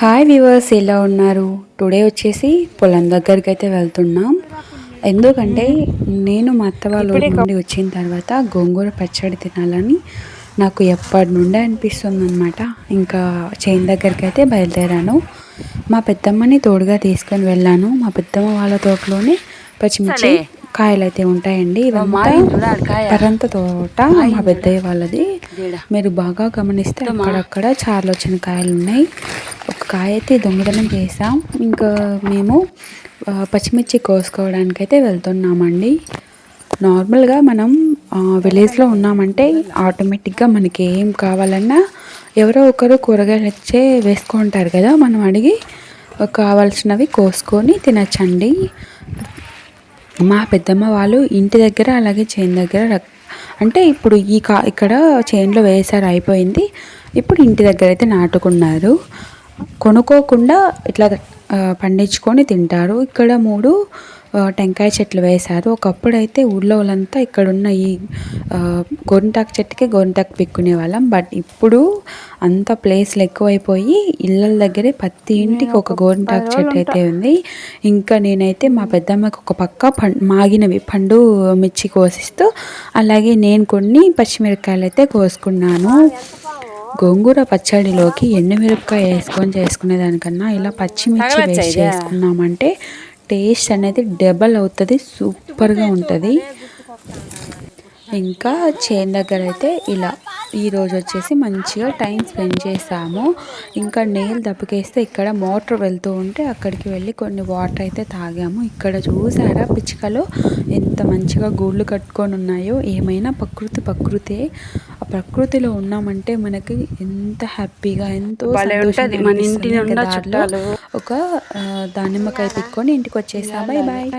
Hi viewers ఎలా ఉన్నారు? Today వచ్చేసి పొలం దగ్గరికి అయితే వెళ్తున్నాం. ఎందుకంటే నేను మా అత్త వాళ్ళ నుండి వచ్చిన తర్వాత గోంగూర పచ్చడి తినాలని నాకు ఎప్పటి నుండే అనిపిస్తుంది అనమాట ఇంకా చేను దగ్గరికి అయితే బయలుదేరాను. మా పెద్దమ్మని తోడుగా తీసుకొని వెళ్ళాను. మా పెద్దమ్మ వాళ్ళ తోటలోనే పచ్చిమిర్చి కాయలు అయితే ఉంటాయండి. ఇవంతా పరంత తోట మా పెద్దయ్య వాళ్ళది. మీరు బాగా గమనిస్తే అక్కడక్కడ చాలా వచ్చిన కాయలు ఉన్నాయి. కాయ అయితే దొంగతనం చేసాం ఇంకా మేము పచ్చిమిర్చి కోసుకోవడానికి అయితే వెళ్తున్నామండి. నార్మల్గా మనం విలేజ్లో ఉన్నామంటే ఆటోమేటిక్గా మనకి ఏం కావాలన్నా ఎవరో ఒకరు కూరగాయలు వచ్చే వేసుకుంటారు కదా మనం అడిగి కావాల్సినవి కోసుకొని తినచ్చండి. మా పెద్దమ్మ వాళ్ళు ఇంటి దగ్గర అలాగే చేను దగ్గర అంటే ఇప్పుడు ఈ కా ఇక్కడ చేనులో వేసారు అయిపోయింది. ఇప్పుడు ఇంటి దగ్గర అయితే నాటుకున్నారు. కొనుక్కోకుండా ఇట్లా పండించుకొని తింటారు. ఇక్కడ మూడు టెంకాయ చెట్లు వేశారు. ఒకప్పుడు అయితే ఊళ్ళో వాళ్ళంతా ఇక్కడ ఉన్న ఈ గోరింటాకు చెట్టుకి గోరింటాకు పిక్కునే వాళ్ళం. బట్ ఇప్పుడు అంత ప్లేస్లు ఎక్కువైపోయి ఇళ్ళ దగ్గరే ప్రతి ఇంటికి ఒక గోరింటాకు చెట్టు అయితే ఉంది. ఇంకా నేనైతే మా పెద్దమ్మకి ఒక పక్క పం మాగినవి పండు మిర్చి కోసిస్తూ అలాగే నేను కొన్ని పచ్చిమిరపకాయలు అయితే కోసుకున్నాను. గోంగూర పచ్చడిలోకి ఎండుమిరపకాయ వేసుకొని చేసుకునే దానికన్నా ఇలా పచ్చిమిర్చి వేసి చేసుకున్నామంటే టేస్ట్ అనేది డబల్ అవుతుంది సూపర్గా ఉంటుంది. ఇంకా చేను దగ్గర అయితే ఇలా ఈరోజు వచ్చేసి మంచిగా టైం స్పెండ్ చేసాము. ఇంకా నీళ్ళు దప్పకేస్తే ఇక్కడ మోటార్ వెళ్తూ ఉంటే అక్కడికి వెళ్ళి కొన్ని వాటర్ అయితే తాగాము. ఇక్కడ చూసారా పిచ్చుకలు? ఎంత మంచిగా గూళ్ళు కట్టుకొని ఉన్నాయో. ఏమైనా ప్రకృతి ప్రకృతే ఆ ప్రకృతిలో ఉన్నామంటే మనకి ఎంత హ్యాపీగా ఎంతో. మన ఇంటి. ఒక దానిమ్మకాయ పిక్కొని ఇంటికి వచ్చేసా బాయ్ బాయ్